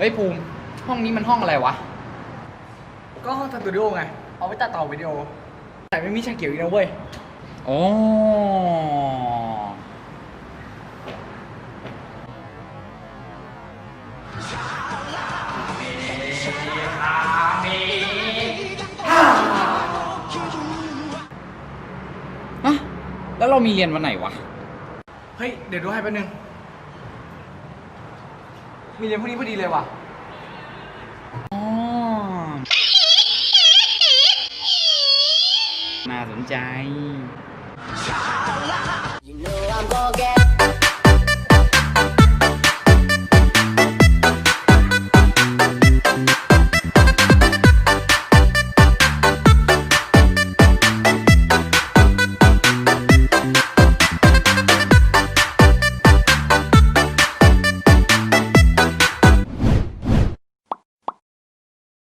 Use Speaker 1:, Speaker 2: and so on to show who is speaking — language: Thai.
Speaker 1: เฮ้ยภูมิ ห้องนี้มันห้องอะไรวะ
Speaker 2: ก็ห้องสตูดิโอไง เอาไว้ตัดต่อวิดีโอ แต่ไม่มีช่างเกี่ยวอีกนะเว้ย
Speaker 1: โอ้ฮะ แล้วเรามีเรียนวันไหนวะ
Speaker 2: เฮ้ย เดี๋ยวดูให้แป๊บนึง มีเรียนพรุ่งนี้พอดีเลยว่ะ
Speaker 1: อ๋อน่าสนใจ